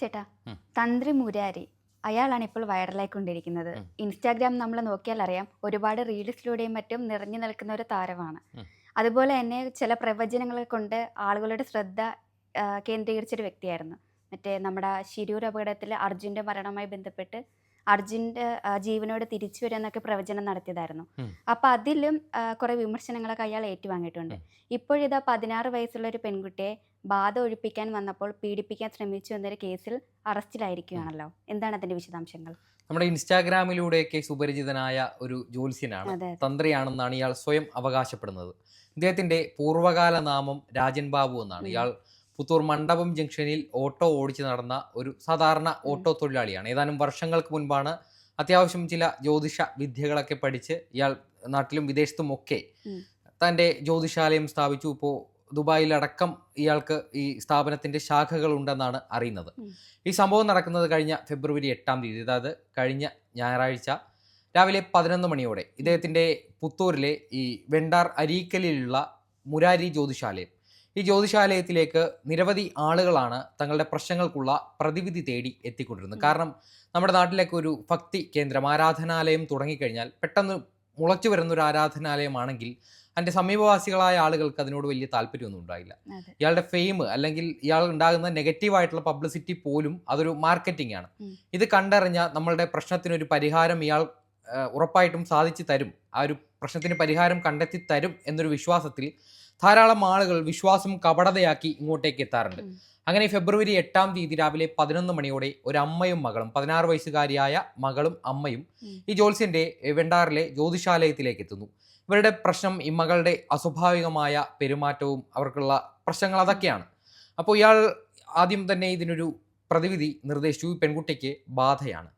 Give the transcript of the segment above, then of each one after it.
ചേട്ടാ തന്ത്രി മുരാരി അയാളാണ് ഇപ്പോൾ വൈറലായിക്കൊണ്ടിരിക്കുന്നത്. ഇൻസ്റ്റാഗ്രാം നമ്മൾ നോക്കിയാൽ അറിയാം ഒരുപാട് റീൽസിലൂടെയും മറ്റും നിറഞ്ഞു നിൽക്കുന്ന ഒരു താരമാണ്. അതുപോലെ തന്നെ ചില പ്രവചനങ്ങളെ കൊണ്ട് ആളുകളുടെ ശ്രദ്ധ കേന്ദ്രീകരിച്ചൊരു വ്യക്തിയായിരുന്നു. മറ്റേ നമ്മുടെ ശിരൂർ അപകടത്തിൽ അർജുന്റെ മരണവുമായി ബന്ധപ്പെട്ട് അർജുന്റെ ജീവനോട് തിരിച്ചു വരുമെന്നൊക്കെ പ്രവചനം നടത്തിയതായിരുന്നു. അപ്പോൾ അപ്പം അതിലും കുറേ വിമർശനങ്ങളൊക്കെ അയാൾ ഏറ്റുവാങ്ങിയിട്ടുണ്ട്. ഇപ്പോഴിതാ പതിനാറ് വയസ്സുള്ള ഒരു പെൺകുട്ടിയെ ബാധ ഒഴിപ്പിക്കാൻ വന്നപ്പോൾ പീഡിപ്പിക്കാൻ ശ്രമിച്ചു എന്നൊരു കേസിൽ അറസ്റ്റിലായിരിക്കുകയാണല്ലോ. എന്താണ് അതിന്റെ വിശദാംശങ്ങൾ? നമ്മുടെ ഇൻസ്റ്റാഗ്രാമിലൂടെയൊക്കെ സുപരിചിതനായ ഒരു ജ്യോത്സ്യനാണ്. തന്ത്രിയാണെന്നാണ് ഇയാൾ സ്വയം അവകാശപ്പെടുന്നത്. ഇദ്ദേഹത്തിന്റെ പൂർവകാല നാമം രാജൻ ബാബു എന്നാണ്. ഇയാൾ പുത്തൂർ മണ്ഡപം ജംഗ്ഷനിൽ ഓട്ടോ ഓടിച്ച് നടന്ന ഒരു സാധാരണ ഓട്ടോ തൊഴിലാളിയാണ്. ഏതാനും വർഷങ്ങൾക്ക് മുൻപാണ് അത്യാവശ്യം ചില ജ്യോതിഷ വിദ്യകളൊക്കെ പഠിച്ച് ഇയാൾ നാട്ടിലും വിദേശത്തും ഒക്കെ. തന്റെ ജ്യോതിഷാലയം സ്ഥാപിച്ചു. ഇപ്പോൾ ദുബായിലടക്കം ഇയാൾക്ക് ഈ സ്ഥാപനത്തിന്റെ ശാഖകൾ ഉണ്ടെന്നാണ് അറിയുന്നത് ഈ സംഭവം നടക്കുന്നത് കഴിഞ്ഞ ഫെബ്രുവരി എട്ടാം തീയതി. അതായത് കഴിഞ്ഞ ഞായറാഴ്ച രാവിലെ പതിനൊന്ന് മണിയോടെ ഇദ്ദേഹത്തിന്റെ പുത്തൂരിലെ ഈ വെണ്ടാർ അരീക്കലിലുള്ള മുരാരി ജ്യോതിശാലയം ഈ ജ്യോതിശാലയത്തിലേക്ക് നിരവധി ആളുകളാണ് തങ്ങളുടെ പ്രശ്നങ്ങൾക്കുള്ള പ്രതിവിധി തേടി എത്തിക്കൊണ്ടിരുന്നത്. കാരണം നമ്മുടെ നാട്ടിലേക്ക് ഒരു ഭക്തി കേന്ദ്രം ആരാധനാലയം തുടങ്ങിക്കഴിഞ്ഞാൽ പെട്ടെന്ന് മുളച്ചു വരുന്ന ഒരു ആരാധനാലയമാണെങ്കിൽ അതിന്റെ സമീപവാസികളായ ആളുകൾക്ക് അതിനോട് വലിയ താല്പര്യമൊന്നും ഉണ്ടായില്ല. ഇയാളുടെ ഫെയിം അല്ലെങ്കിൽ ഇയാൾ ഉണ്ടാകുന്ന നെഗറ്റീവായിട്ടുള്ള പബ്ലിസിറ്റി പോലും അതൊരു മാർക്കറ്റിംഗ് ആണ്. ഇത് കണ്ടറിഞ്ഞ നമ്മളുടെ പ്രശ്നത്തിനൊരു പരിഹാരം ഇയാൾ ഉറപ്പായിട്ടും സാധിച്ചു തരും. ആ ഒരു പ്രശ്നത്തിന് പരിഹാരം കണ്ടെത്തി തരും എന്നൊരു വിശ്വാസത്തിൽ ധാരാളം ആളുകൾ വിശ്വാസം കപടതയാക്കി ഇങ്ങോട്ടേക്ക് എത്താറുണ്ട്. അങ്ങനെ ഫെബ്രുവരി എട്ടാം തീയതി രാവിലെ പതിനൊന്ന് മണിയോടെ ഒരു അമ്മയും മകളും പതിനാറ് വയസ്സുകാരിയായ മകളും അമ്മയും ഈ ജോത്സ്യന്റെ വെണ്ടാറിലെ ജ്യോതിശാലയത്തിലേക്ക് എത്തുന്നു. ഇവരുടെ പ്രശ്നം ഈ മകളുടെ അസ്വാഭാവികമായ പെരുമാറ്റവും അവർക്കുള്ള പ്രശ്നങ്ങൾ അതൊക്കെയാണ്. അപ്പോൾ ഇയാൾ ആദ്യം തന്നെ ഇതിനൊരു പ്രതിവിധി നിർദ്ദേശിച്ചു. ഈ പെൺകുട്ടിക്ക് ബാധയാണ്.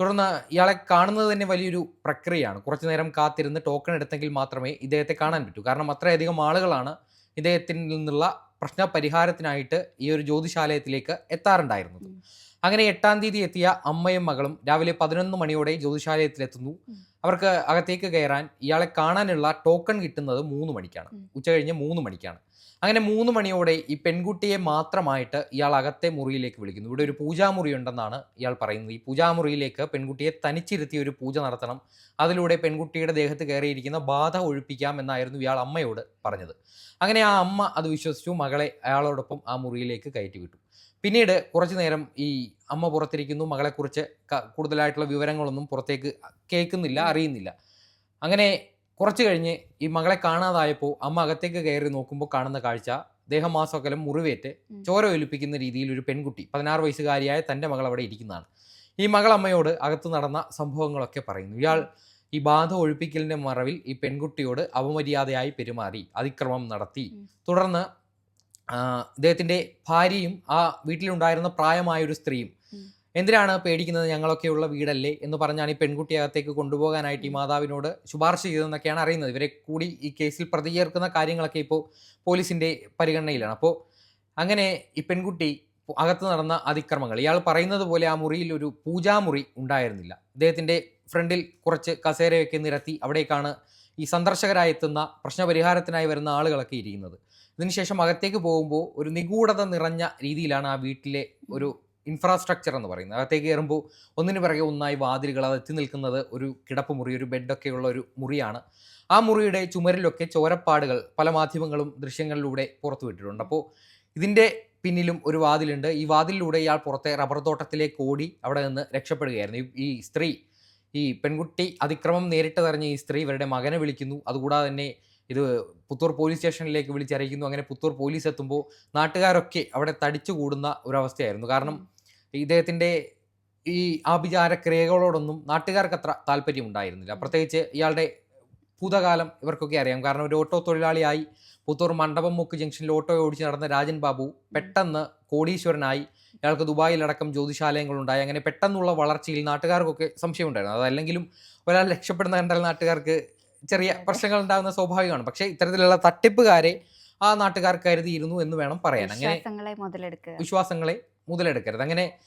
തുടർന്ന് ഇയാളെ കാണുന്നത് തന്നെ വലിയൊരു പ്രക്രിയയാണ്. കുറച്ചു നേരം കാത്തിരുന്ന് ടോക്കൺ എടുത്തെങ്കിൽ മാത്രമേ ഇദ്ദേഹത്തെ കാണാൻ പറ്റൂ. കാരണം അത്രയധികം ആളുകളാണ് ഇദ്ദേഹത്തിൽ നിന്നുള്ള പ്രശ്ന പരിഹാരത്തിനായിട്ട് ഈ ഒരു ജ്യോതിശാലയത്തിലേക്ക് എത്താറുണ്ടായിരുന്നത്. അങ്ങനെ എട്ടാം തീയതി എത്തിയ അമ്മയും മകളും രാവിലെ പതിനൊന്ന് മണിയോടെ ജ്യോതിശാലയത്തിലെത്തുന്നു. അവർക്ക് അകത്തേക്ക് കയറാൻ ഇയാളെ കാണാനുള്ള ടോക്കൺ കിട്ടുന്നത് മൂന്ന് മണിക്കാണ്. ഉച്ച കഴിഞ്ഞ് മൂന്ന് മണിക്കാണ്. അങ്ങനെ മൂന്ന് മണിയോടെ ഈ പെൺകുട്ടിയെ മാത്രമായിട്ട് ഇയാൾ അകത്തെ മുറിയിലേക്ക് വിളിക്കുന്നു. ഇവിടെ ഒരു പൂജാമുറി ഉണ്ടെന്നാണ് ഇയാൾ പറയുന്നത്. ഈ പൂജാമുറിയിലേക്ക് പെൺകുട്ടിയെ തനിച്ചിരുത്തി ഒരു പൂജ നടത്തണം. അതിലൂടെ പെൺകുട്ടിയുടെ ദേഹത്ത് കയറിയിരിക്കുന്ന ബാധ ഒഴിപ്പിക്കാം എന്നായിരുന്നു ഇയാൾ അമ്മയോട് പറഞ്ഞത്. അങ്ങനെ ആ അമ്മ അത് വിശ്വസിച്ചു. മകളെ അയാളോടൊപ്പം ആ മുറിയിലേക്ക് കയറ്റി വിട്ടു പിന്നീട് കുറച്ചു നേരം ഈ അമ്മ പുറത്തിരിക്കുന്നു. മകളെക്കുറിച്ച് കൂടുതലായിട്ടുള്ള വിവരങ്ങളൊന്നും പുറത്തേക്ക് കേൾക്കുന്നില്ല അറിയുന്നില്ല. അങ്ങനെ കുറച്ച് കഴിഞ്ഞ് ഈ മകളെ കാണാതായപ്പോൾ അമ്മ അകത്തേക്ക് കയറി നോക്കുമ്പോൾ കാണുന്ന കാഴ്ച ദേഹമാസകലം മുറിവേറ്റ് ചോര ഒലിപ്പിക്കുന്ന രീതിയിൽ ഒരു പെൺകുട്ടി പതിനാറ് വയസ്സുകാരിയായ തന്റെ മകൾ അവിടെ ഇരിക്കുന്നതാണ്. ഈ മകൾ അമ്മയോട് അകത്ത് നടന്ന സംഭവങ്ങളൊക്കെ പറയുന്നു. ഇയാൾ ഈ ബാധ ഒഴിപ്പിക്കലിന്റെ മറവിൽ ഈ പെൺകുട്ടിയോട് അപമര്യാദയായി പെരുമാറി അതിക്രമം നടത്തി. തുടർന്ന് ഇദ്ദേഹത്തിന്റെ ഭാര്യയും ആ വീട്ടിലുണ്ടായിരുന്ന പ്രായമായ ഒരു സ്ത്രീയും. എന്തിനാണ് പേടിക്കുന്നത് ഞങ്ങളൊക്കെയുള്ള വീടല്ലേ എന്ന് പറഞ്ഞാണ് ഈ പെൺകുട്ടി അകത്തേക്ക് കൊണ്ടുപോകാനായിട്ട് ഈ. മാതാവിനോട് ശുപാർശ ചെയ്തതെന്നൊക്കെയാണ് അറിയുന്നത്. ഇവരെ കൂടി ഈ കേസിൽ പ്രതി ചേർക്കുന്ന കാര്യങ്ങളൊക്കെ ഇപ്പോൾ പോലീസിന്റെ പരിഗണനയിലാണ്. അപ്പോൾ അങ്ങനെ ഈ പെൺകുട്ടി അകത്ത് നടന്ന അതിക്രമങ്ങൾ ഇയാൾ പറയുന്നത് പോലെ ആ മുറിയിൽ ഒരു പൂജാമുറി ഉണ്ടായിരുന്നില്ല. അദ്ദേഹത്തിന്റെ ഫ്രണ്ടിൽ കുറച്ച് കസേരയൊക്കെ നിരത്തി അവിടേക്കാണ് ഈ സന്ദർശകരായി എത്തുന്ന പ്രശ്നപരിഹാരത്തിനായി വരുന്ന ആളുകളൊക്കെ ഇരിക്കുന്നത്. ഇതിനുശേഷം അകത്തേക്ക് പോകുമ്പോൾ ഒരു നിഗൂഢത നിറഞ്ഞ രീതിയിലാണ് ആ വീട്ടിലെ ഒരു ഇൻഫ്രാസ്ട്രക്ചർ എന്ന് പറയുന്നത്. അകത്തേക്ക് കയറുമ്പോൾ ഒന്നിന് പിറകെ ഒന്നായി വാതിലുകൾ അത് എത്തി നിൽക്കുന്നത് ഒരു കിടപ്പ് മുറി ഒരു ബെഡൊക്കെയുള്ള ഒരു മുറിയാണ്. ആ മുറിയുടെ ചുമരിലൊക്കെ ചോരപ്പാടുകൾ പല മാധ്യമങ്ങളും ദൃശ്യങ്ങളിലൂടെ പുറത്തുവിട്ടിട്ടുണ്ട് അപ്പോൾ ഇതിന്റെ പിന്നിലും ഒരു വാതിലുണ്ട്. ഈ വാതിലിലൂടെ ഇയാൾ പുറത്തെ റബ്ബർ തോട്ടത്തിലേക്ക് ഓടി അവിടെ നിന്ന് രക്ഷപ്പെടുകയായിരുന്നു. ഈ- സ്ത്രീ ഈ പെൺകുട്ടി അതിക്രമം നേരിട്ട് തെറിഞ്ഞ ഈ സ്ത്രീ ഇവരുടെ മകനെ വിളിക്കുന്നു. അതുകൂടാതെ തന്നെ ഇത് പുത്തൂർ പോലീസ് സ്റ്റേഷനിലേക്ക് വിളിച്ചറിയിക്കുന്നു. അങ്ങനെ പുത്തൂർ പോലീസ് എത്തുമ്പോൾ നാട്ടുകാരൊക്കെ അവിടെ തടിച്ചു കൂടുന്ന ഒരവസ്ഥയായിരുന്നു. കാരണം ഇദ്ദേഹത്തിന്റെ ഈ ആഭിചാര ക്രിയകളോടൊന്നും നാട്ടുകാർക്ക് അത്ര താല്പര്യം ഉണ്ടായിരുന്നില്ല പ്രത്യേകിച്ച് ഇയാളുടെ ഭൂതകാലം ഇവർക്കൊക്കെ അറിയാം. കാരണം ഒരു ഓട്ടോ തൊഴിലാളിയായി പുത്തൂർ മണ്ഡപം മുക്ക് ജംഗ്ഷനിൽ ഓട്ടോ ഓടിച്ച് നടന്ന രാജൻ ബാബു പെട്ടെന്ന് കോടീശ്വരനായി ഇയാൾക്ക് ദുബായിലടക്കം ജ്യോതിശാലയങ്ങളുണ്ടായി. അങ്ങനെ പെട്ടെന്നുള്ള വളർച്ചയിൽ നാട്ടുകാർക്കൊക്കെ സംശയമുണ്ടായിരുന്നു. അതല്ലെങ്കിലും ഒരാൾ രക്ഷപ്പെടുന്ന കണ്ടാൽ നാട്ടുകാർക്ക് ചെറിയ പ്രശ്നങ്ങൾ ഉണ്ടാകുന്ന സ്വാഭാവികമാണ്. പക്ഷേ ഇത്തരത്തിലുള്ള തട്ടിപ്പുകാരെ ആ നാട്ടുകാർ കരുതിയിരുന്നു എന്ന് വേണം പറയാൻ. അങ്ങനെ വിശ്വാസങ്ങളെ മുതലെടുക്കരുത്. അങ്ങനെ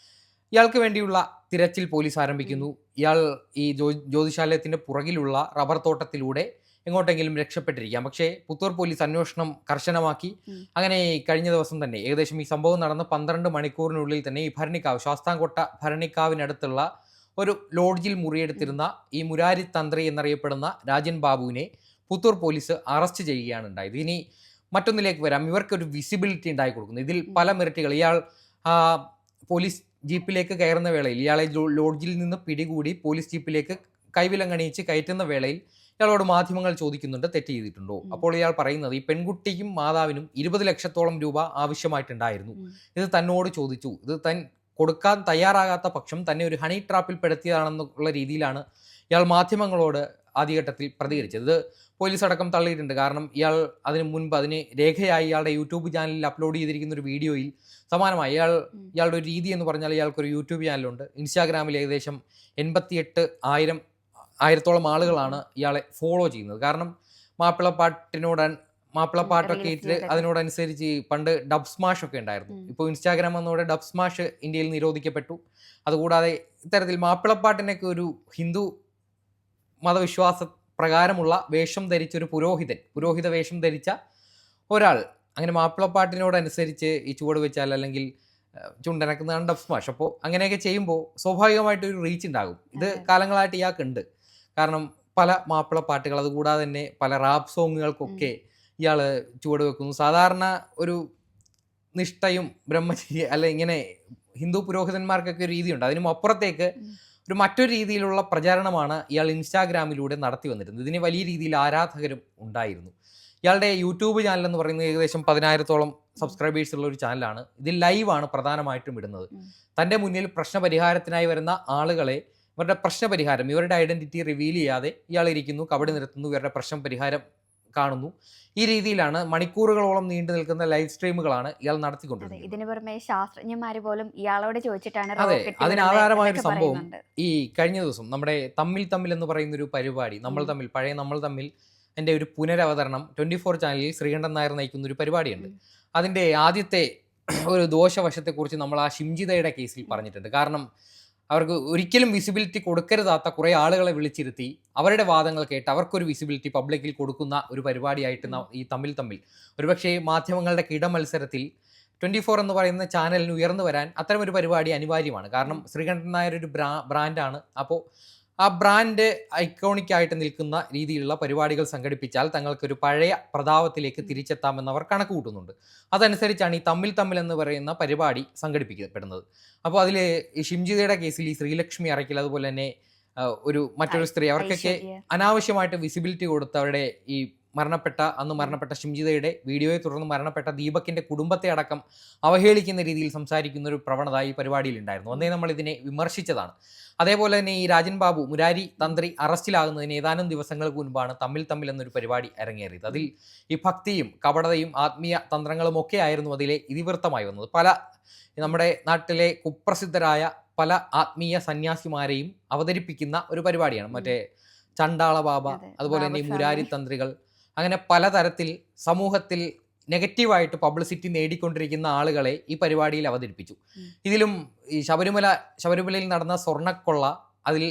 ഇയാൾക്ക് വേണ്ടിയുള്ള തിരച്ചിൽ പോലീസ് ആരംഭിക്കുന്നു. ഇയാൾ ഈ ജ്യോ ജ്യോതിശാലയത്തിന്റെ പുറകിലുള്ള റബ്ബർ തോട്ടത്തിലൂടെ എങ്ങോട്ടെങ്കിലും രക്ഷപ്പെട്ടിരിക്കാം. പക്ഷേ പുത്തൂർ പോലീസ് അന്വേഷണം കർശനമാക്കി. അങ്ങനെ കഴിഞ്ഞ ദിവസം തന്നെ ഏകദേശം ഈ സംഭവം നടന്ന് പന്ത്രണ്ട് മണിക്കൂറിനുള്ളിൽ തന്നെ ഈ ഭരണിക്കാവ് ശാസ്താംകോട്ട ഭരണിക്കാവിനടുത്തുള്ള ഒരു ലോഡ്ജിൽ മുറിയെടുത്തിരുന്ന ഈ മുരാരി തന്ത്രി എന്നറിയപ്പെടുന്ന രാജൻ ബാബുവിനെ പുത്തൂർ പോലീസ് അറസ്റ്റ് ചെയ്യുകയാണ് ഉണ്ടായത്. ഇനി മറ്റൊന്നിലേക്ക് വരാം. ഇവർക്ക് ഒരു വിസിബിലിറ്റി ഉണ്ടായി കൊടുക്കുന്നു. ഇതിൽ പല മെറിറ്റുകൾ ഇയാൾ പോലീസ് ജീപ്പിലേക്ക് കയറുന്ന വേളയിൽ ഇയാളെ ലോഡ്ജിൽ നിന്ന് പിടികൂടി പോലീസ് ജീപ്പിലേക്ക് കൈവിലങ്ങണിയിച്ച് കയറ്റുന്ന വേളയിൽ ഇയാളോട് മാധ്യമങ്ങൾ ചോദിക്കുന്നുണ്ട് തെറ്റ് ചെയ്തിട്ടുണ്ടോ? അപ്പോൾ ഇയാൾ പറയുന്നത് ഈ പെൺകുട്ടിക്കും മാതാവിനും ഇരുപത് ലക്ഷത്തോളം രൂപ ആവശ്യമായിട്ടുണ്ടായിരുന്നു. ഇത് തന്നോട് ചോദിച്ചു. ഇത് താൻ കൊടുക്കാൻ തയ്യാറാകാത്ത പക്ഷം തന്നെ ഒരു ഹണി ട്രാപ്പിൽ പെടുത്തിയതാണെന്നുള്ള രീതിയിലാണ് ഇയാൾ മാധ്യമങ്ങളോട് ആദ്യഘട്ടത്തിൽ പ്രതികരിച്ചത്. ഇത് പോലീസ് അടക്കം തള്ളിയിട്ടുണ്ട്. കാരണം ഇയാൾ അതിന് മുൻപ് അതിന് രേഖയായി ഇയാളുടെ യൂട്യൂബ് ചാനലിൽ അപ്ലോഡ് ചെയ്തിരിക്കുന്ന ഒരു വീഡിയോയിൽ സമാനമായി ഇയാൾ ഇയാളുടെ ഒരു രീതി എന്ന് പറഞ്ഞാൽ ഇയാൾക്കൊരു യൂട്യൂബ് ചാനലുണ്ട്. ഇൻസ്റ്റാഗ്രാമിൽ ഏകദേശം എൺപത്തിയെട്ട് ആയിരം ആയിരത്തോളം ആളുകളാണ് ഇയാളെ ഫോളോ ചെയ്യുന്നത്. കാരണം മാപ്പിളപ്പാട്ടിനോട് മാപ്പിളപ്പാട്ടൊക്കെ പാട്ടൊക്കെ ഇട്ട് അതിനോടനുസരിച്ച് പണ്ട് ഡബ് സ്മാഷ് ഒക്കെ ഉണ്ടായിരുന്നു. ഇപ്പോൾ ഇൻസ്റ്റാഗ്രാം വന്നതോടെ ഡബ് സ്മാഷ് ഇന്ത്യയിൽ നിരോധിക്കപ്പെട്ടു. അതുകൂടാതെ ഇത്തരത്തിൽ മാപ്പിളപ്പാട്ടിനൊക്കെ ഒരു ഹിന്ദു മതവിശ്വാസ പ്രകാരമുള്ള വേഷം ധരിച്ച ഒരു പുരോഹിതൻ പുരോഹിത വേഷം ധരിച്ച ഒരാൾ അങ്ങനെ മാപ്പിളപ്പാട്ടിനോടനുസരിച്ച് ഈ ചുവട് വെച്ചാൽ അല്ലെങ്കിൽ ചുണ്ടനക്കുന്നതാണ് ഡബ് സ്മാഷ്. അപ്പോൾ അങ്ങനെയൊക്കെ ചെയ്യുമ്പോൾ സ്വാഭാവികമായിട്ട് ഒരു റീച്ച് ഉണ്ടാകും. ഇത്. കാലങ്ങളായിട്ട് ഇയാൾക്കുണ്ട് കാരണം പല മാപ്പിള പാട്ടുകൾ അതുകൂടാതെ തന്നെ പല റാപ്പ് സോങ്ങുകൾക്കൊക്കെ ഇയാൾ ചുവട് വെക്കുന്നു. സാധാരണ ഒരു നിഷ്ഠയും ബ്രഹ്മചര്യ അല്ല ഇങ്ങനെ ഹിന്ദു പുരോഹിതന്മാർക്കൊക്കെ ഒരു രീതിയുണ്ട്. അതിനും അപ്പുറത്തേക്ക് ഒരു മറ്റൊരു രീതിയിലുള്ള പ്രചാരണമാണ് ഇയാൾ ഇൻസ്റ്റാഗ്രാമിലൂടെ നടത്തി വന്നിരുന്നത്. ഇതിന് വലിയ രീതിയിൽ ആരാധകരും ഉണ്ടായിരുന്നു. ഇയാളുടെ യൂട്യൂബ് ചാനൽ എന്ന് പറയുന്നത് ഏകദേശം പതിനായിരത്തോളം സബ്സ്ക്രൈബേഴ്സ് ഉള്ള ഒരു ചാനലാണ് ഇതിൽ ലൈവാണ് പ്രധാനമായിട്ടും ഇടുന്നത്. തന്റെ മുന്നിൽ പ്രശ്നപരിഹാരത്തിനായി വരുന്ന ആളുകളെ ഇവരുടെ പ്രശ്നപരിഹാരം ഇവരുടെ ഐഡന്റിറ്റി റിവീൽ ചെയ്യാതെ ഇയാൾ ഇരിക്കുന്നു കബടി നിർത്തുന്നു ഇവരുടെ പ്രശ്നം പരിഹാരം കാണുന്നു. ഈ രീതിയിലാണ് മണിക്കൂറുകളോളം നീണ്ടു നിൽക്കുന്ന ലൈവ് സ്ട്രീമുകളാണ് ഇയാൾ നടത്തിക്കൊണ്ടിരുന്നത്. ഇതിനു പുറമെ ശാസ്ത്രജ്ഞന്മാര് പോലും ഇയാളോട് ചോദിച്ചിട്ടാണ് അതെ, rocket അതിന് വിടുന്നത് ആധാരമായ ഒരു സംഭവം ഈ കഴിഞ്ഞ ദിവസം നമ്മുടെ തമ്മിൽ തമ്മിൽ എന്ന് പറയുന്ന ഒരു പരിപാടി നമ്മൾ തമ്മിൽ പഴയ നമ്മൾ തമ്മിൽ എന്റെ ഒരു പുനരവതരണം ട്വന്റി ഫോർ ചാനലിൽ ശ്രീകണ്ഠൻ നായർ നയിക്കുന്ന ഒരു പരിപാടിയുണ്ട്. അതിന്റെ ആദ്യത്തെ ഒരു ദോഷവശത്തെക്കുറിച്ച് നമ്മൾ ആ ഷിംജിതയുടെ കേസിൽ പറഞ്ഞിട്ടുണ്ട്. കാരണം അവർക്ക് ഒരിക്കലും വിസിബിലിറ്റി കൊടുക്കരുതാത്ത കുറേ ആളുകളെ വിളിച്ചിരുത്തി അവരുടെ വാദങ്ങൾ കേട്ട് അവർക്കൊരു വിസിബിലിറ്റി പബ്ലിക്കിൽ കൊടുക്കുന്ന ഒരു പരിപാടിയായിട്ട് ഈ തമ്മിൽ തമ്മിൽ. ഒരുപക്ഷെ മാധ്യമങ്ങളുടെ കിടമത്സരത്തിൽ ട്വന്റി ഫോർ എന്ന് പറയുന്ന ചാനലിന് ഉയർന്നു വരാൻ അത്തരം ഒരു പരിപാടി അനിവാര്യമാണ്. കാരണം ശ്രീകണ്ഠൻ നായർ ഒരു ബ്രാ ബ്രാൻഡാണ് അപ്പോൾ ആ ബ്രാൻഡ് ഐക്കോണിക് ആയിട്ട് നിൽക്കുന്ന രീതിയിലുള്ള പരിപാടികൾ സംഘടിപ്പിച്ചാൽ തങ്ങൾക്കൊരു പഴയ പ്രതാപത്തിലേക്ക് തിരിച്ചെത്താമെന്ന് അവർ കണക്ക് കൂട്ടുന്നുണ്ട്. അതനുസരിച്ചാണ് ഈ തമ്മിൽ തമ്മിൽ എന്ന് പറയുന്ന പരിപാടി സംഘടിപ്പിക്കപ്പെടുന്നത്. അപ്പോൾ അതിൽ ഈ ഷിംജിതയുടെ കേസിൽ ഈ ശ്രീലക്ഷ്മി അറയ്ക്കൽ അതുപോലെ തന്നെ ഒരു മറ്റൊരു സ്ത്രീ അവർക്കൊക്കെ അനാവശ്യമായിട്ട് വിസിബിലിറ്റി കൊടുത്ത് അവരുടെ ഈ മരണപ്പെട്ട അന്ന് മരണപ്പെട്ട ഷിംജിതയുടെ വീഡിയോയെ തുടർന്ന് മരണപ്പെട്ട ദീപക്കിന്റെ കുടുംബത്തെ അടക്കം അവഹേളിക്കുന്ന രീതിയിൽ സംസാരിക്കുന്ന ഒരു പ്രവണത ഈ പരിപാടിയിൽ ഉണ്ടായിരുന്നു അന്നേ നമ്മൾ ഇതിനെ വിമർശിച്ചതാണ്. അതേപോലെ തന്നെ ഈ രാജൻ ബാബു മുരാരി തന്ത്രി അറസ്റ്റിലാകുന്നതിന് ഏതാനും ദിവസങ്ങൾക്ക് മുൻപാണ് തമ്മിൽ തമ്മിൽ എന്നൊരു പരിപാടി അരങ്ങേറിയത്. അതിൽ ഈ ഭക്തിയും കപടതയും ആത്മീയ തന്ത്രങ്ങളും ഒക്കെ ആയിരുന്നു അതിലെ ഇതിവൃത്തമായി വന്നത്. പല നമ്മുടെ നാട്ടിലെ കുപ്രസിദ്ധരായ പല ആത്മീയ സന്യാസിമാരെയും അവതരിപ്പിക്കുന്ന ഒരു പരിപാടിയാണ്. മറ്റേ ചണ്ടാള ബാബ അതുപോലെ തന്നെ ഈ മുരാരി തന്ത്രികൾ അങ്ങനെ പലതരത്തിൽ സമൂഹത്തിൽ നെഗറ്റീവായിട്ട് പബ്ലിസിറ്റി നേടിക്കൊണ്ടിരിക്കുന്ന ആളുകളെ ഈ പരിപാടിയിൽ അവതരിപ്പിച്ചു. ഇതിലും ഈ ശബരിമല ശബരിമലയിൽ നടന്ന സ്വർണക്കൊള്ള അതിൽ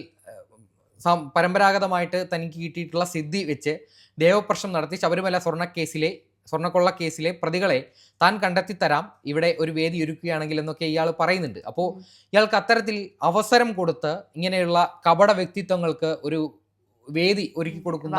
പരമ്പരാഗതമായിട്ട് തനിക്ക് കിട്ടിയിട്ടുള്ള സിദ്ധി വെച്ച് ദേവപ്രശ്നം നടത്തി ശബരിമല സ്വർണക്കേസിലെ സ്വർണക്കൊള്ള കേസിലെ പ്രതികളെ താൻ കണ്ടെത്തി തരാം ഇവിടെ ഒരു വേദി ഒരുക്കുകയാണെങ്കിൽ എന്നൊക്കെ ഇയാൾ പറയുന്നുണ്ട്. അപ്പോൾ. ഇയാൾക്ക് അത്തരത്തിൽ അവസരം കൊടുത്ത് ഇങ്ങനെയുള്ള കപട വ്യക്തിത്വങ്ങൾക്ക് ഒരു വേദി ഒരുക്കി കൊടുക്കുന്ന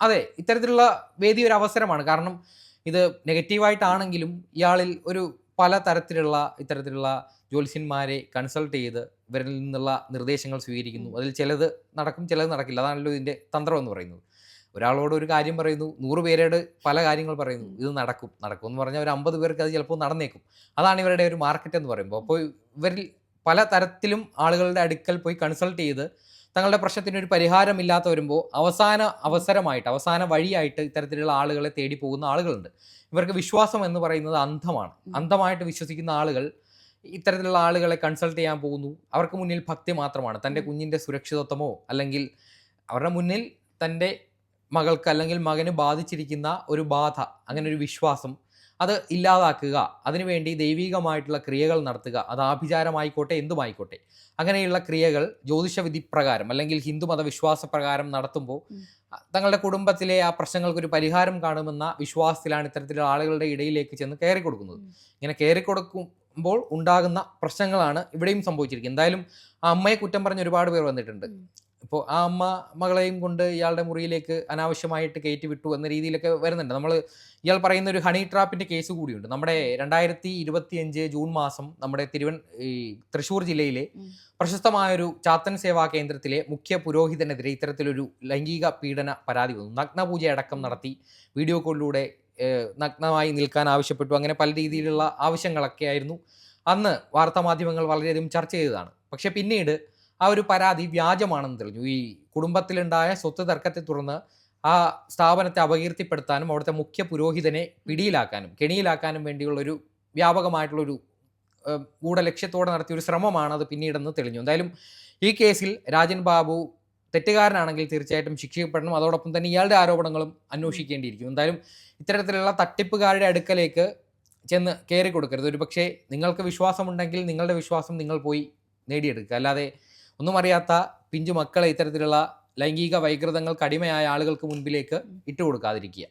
അതെ ഇത്തരത്തിലുള്ള വേദി ഒരു അവസരമാണ് കാരണം ഇത് നെഗറ്റീവായിട്ടാണെങ്കിലും ഇയാളിൽ ഒരു പല തരത്തിലുള്ള ഇത്തരത്തിലുള്ള ജ്യോത്സ്യന്മാരെ കൺസൾട്ട് ചെയ്ത് ഇവരിൽ നിന്നുള്ള നിർദ്ദേശങ്ങൾ സ്വീകരിക്കുന്നു. അതിൽ ചിലത് നടക്കും ചിലത് നടക്കില്ല. അതാണല്ലോ ഇതിന്റെ തന്ത്രം എന്ന് പറയുന്നത്. ഒരാളോട് ഒരു കാര്യം പറയുന്നു നൂറ് പേരോട് പല കാര്യങ്ങൾ പറയുന്നു. ഇത് നടക്കും നടക്കും എന്ന് പറഞ്ഞാൽ ഒരു അമ്പത് പേർക്ക് അത് ചിലപ്പോൾ നടന്നേക്കും. അതാണ് ഇവരുടെ ഒരു മാർക്കറ്റ് എന്ന് പറയുമ്പോൾ. അപ്പോൾ ഇവരിൽ പല തരത്തിലും ആളുകളുടെ അടുക്കൽ പോയി കൺസൾട്ട് ചെയ്ത് തങ്ങളുടെ പ്രശ്നത്തിന് ഒരു പരിഹാരമില്ലാത്ത വരുമ്പോൾ അവസാന അവസരമായിട്ട് അവസാന വഴിയായിട്ട് ഇത്തരത്തിലുള്ള ആളുകളെ തേടി പോകുന്ന ആളുകളുണ്ട്. ഇവർക്ക് വിശ്വാസം എന്ന് പറയുന്നത് അന്ധമാണ്. അന്ധമായിട്ട് വിശ്വസിക്കുന്ന ആളുകൾ ഇത്തരത്തിലുള്ള ആളുകളെ കൺസൾട്ട് ചെയ്യാൻ പോകുന്നു. അവർക്ക് മുന്നിൽ ഭക്തി മാത്രമാണ്. തന്റെ കുഞ്ഞിന്റെ സുരക്ഷിതത്വമോ അല്ലെങ്കിൽ അവരുടെ മുന്നിൽ തന്റെ മകൾക്ക് അല്ലെങ്കിൽ മകന് ബാധിച്ചിരിക്കുന്ന ഒരു ബാധ അങ്ങനെ ഒരു വിശ്വാസം അത് ഇല്ലാതാക്കുക അതിനുവേണ്ടി ദൈവികമായിട്ടുള്ള ക്രിയകൾ നടത്തുക അത് ആഭിചാരമായിക്കോട്ടെ എന്തുമായിക്കോട്ടെ. അങ്ങനെയുള്ള ക്രിയകൾ ജ്യോതിഷവിധി പ്രകാരം അല്ലെങ്കിൽ ഹിന്ദു മതവിശ്വാസ പ്രകാരം നടത്തുമ്പോൾ തങ്ങളുടെ കുടുംബത്തിലെ ആ പ്രശ്നങ്ങൾക്ക് ഒരു പരിഹാരം കാണുമെന്ന വിശ്വാസത്തിലാണ് ഇത്തരത്തിലുള്ള ആളുകളുടെ ഇടയിലേക്ക് ചെന്ന് കയറി കൊടുക്കുന്നത് ഇങ്ങനെ കയറി കൊടുക്കുമ്പോൾ ഉണ്ടാകുന്ന പ്രശ്നങ്ങളാണ് ഇവിടെയും സംഭവിച്ചിരിക്കുന്നത്. എന്തായാലും ആ അമ്മയെ കുറ്റം പറഞ്ഞ് ഒരുപാട് പേർ വന്നിട്ടുണ്ട്. ഇപ്പോൾ ആ അമ്മ മകളെയും കൊണ്ട് ഇയാളുടെ മുറിയിലേക്ക് അനാവശ്യമായിട്ട് കയറ്റി വിട്ടു എന്ന രീതിയിലൊക്കെ വരുന്നുണ്ട്. നമ്മൾ ഇയാൾ പറയുന്ന ഒരു ഹണി ട്രാപ്പിന്റെ കേസ് കൂടിയുണ്ട്. നമ്മുടെ രണ്ടായിരത്തി ഇരുപത്തി അഞ്ച് ജൂൺ മാസം നമ്മുടെ തിരുവൻ ഈ തൃശ്ശൂർ ജില്ലയിലെ. പ്രശസ്തമായൊരു ചാത്തൻ സേവാ കേന്ദ്രത്തിലെ മുഖ്യ പുരോഹിതനെതിരെ ഇത്തരത്തിലൊരു ലൈംഗിക പീഡന പരാതി വന്നു. നഗ്നപൂജ അടക്കം നടത്തി വീഡിയോ കോളിലൂടെ നഗ്നമായി നിൽക്കാൻ ആവശ്യപ്പെട്ടു. അങ്ങനെ പല രീതിയിലുള്ള ആവശ്യങ്ങളൊക്കെ ആയിരുന്നു. അന്ന് വാർത്താമാധ്യമങ്ങൾ വളരെയധികം ചർച്ച ചെയ്തതാണ്. പക്ഷേ പിന്നീട് ആ ഒരു പരാതി വ്യാജമാണെന്ന് തെളിഞ്ഞു. ഈ കുടുംബത്തിലുണ്ടായ സ്വത്ത് തർക്കത്തെ തുടർന്ന് ആ സ്ഥാപനത്തെ അപകീർത്തിപ്പെടുത്താനും അവിടുത്തെ മുഖ്യ പുരോഹിതനെ പിടിയിലാക്കാനും കെണിയിലാക്കാനും വേണ്ടിയുള്ളൊരു വ്യാപകമായിട്ടുള്ളൊരു ഗൂഢലക്ഷ്യത്തോടെ നടത്തിയ ഒരു ശ്രമമാണ് അത് പിന്നീടെന്ന് തെളിഞ്ഞു. എന്തായാലും ഈ കേസിൽ രാജൻ ബാബു തെറ്റുകാരനാണെങ്കിൽ തീർച്ചയായിട്ടും ശിക്ഷിക്കപ്പെടണം. അതോടൊപ്പം തന്നെ ഇയാളുടെ ആരോപണങ്ങളും അന്വേഷിക്കേണ്ടിയിരിക്കും. എന്തായാലും ഇത്തരത്തിലുള്ള തട്ടിപ്പുകാരുടെ അടുക്കലേക്ക് ചെന്ന് കയറി കൊടുക്കരുത് ഒരു പക്ഷേ നിങ്ങൾക്ക് വിശ്വാസമുണ്ടെങ്കിൽ നിങ്ങളുടെ വിശ്വാസം നിങ്ങൾ പോയി നേടിയെടുക്കുക. അല്ലാതെ ഒന്നും അറിയാത്ത പിഞ്ചു മക്കളെ ഇത്തരത്തിലുള്ള ലൈംഗിക വൈകൃതങ്ങൾക്ക് അടിമയായ ആളുകൾക്ക് മുൻപിലേക്ക് ഇട്ടുകൊടുക്കാതിരിക്കുക.